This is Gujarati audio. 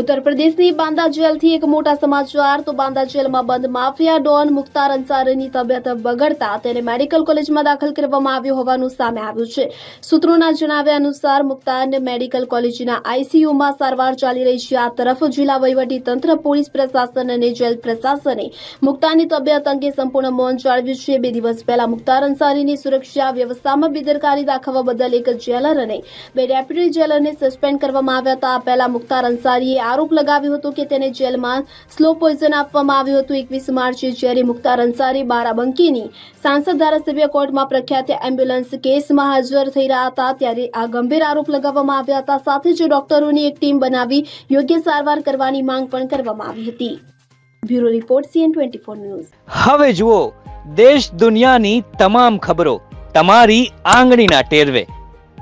ઉત્તર પ્રદેશની બાંદા જેલથી એક મોટા સમાચાર. તો બાંદા જેલમાં બંધ માફિયા ડોન મુખ્તાર અંસારીની તબિયત બગડતા તેને મેડિકલ કોલેજમાં દાખલ કરવામાં આવ્યો હોવાનું સામે આવ્યું છે. સૂત્રોના જણાવ્યા અનુસાર મુખ્તારને મેડિકલ કોલેજના આઈસીયુમાં સારવાર ચાલી રહી છે. આ તરફ જિલ્લા તંત્ર, પોલીસ પ્રશાસન અને જેલ પ્રશાસને મુખ્તારની તબિયત અંગે સંપૂર્ણ મૌન જાળવ્યું છે. બે દિવસ પહેલા મુખ્તાર અંસારીની સુરક્ષા વ્યવસ્થામાં બેદરકારી દાખવવા બદલ એક જેલર અને બે ડેપ્યુટી જેલરને સસ્પેન્ડ કરવામાં આવ્યા હતા. પહેલા મુખ્તાર અંસારીએ આરોપ લગાવ્યો હતો કે તેને જેલમાં સ્લો પોઈઝન આપવામાં આવ્યું હતું. એકવીસ માર્ચે જ્યારે મુખ્તાર અંસારી બારાબંકીની સાંસદ ધારાસભ્ય કોર્ટમાં પ્રખ્યાત એમ્બ્યુલન્સ કેસમાં હાજર થઈ રહ્યા હતા, ત્યારે આ ગંભીર આરોપ લગાવવામાં આવ્યા હતા. સાથે જ ડોક્ટરોની એક ટીમ બનાવી યોગ્ય સારવાર કરવાની માંગ પણ કરવામાં આવી હતી. Bureau report C N twenty four news. હવે જુઓ, દેશ દુનિયાની તમામ ખબરો તમારી આંગળીના ટેરવે.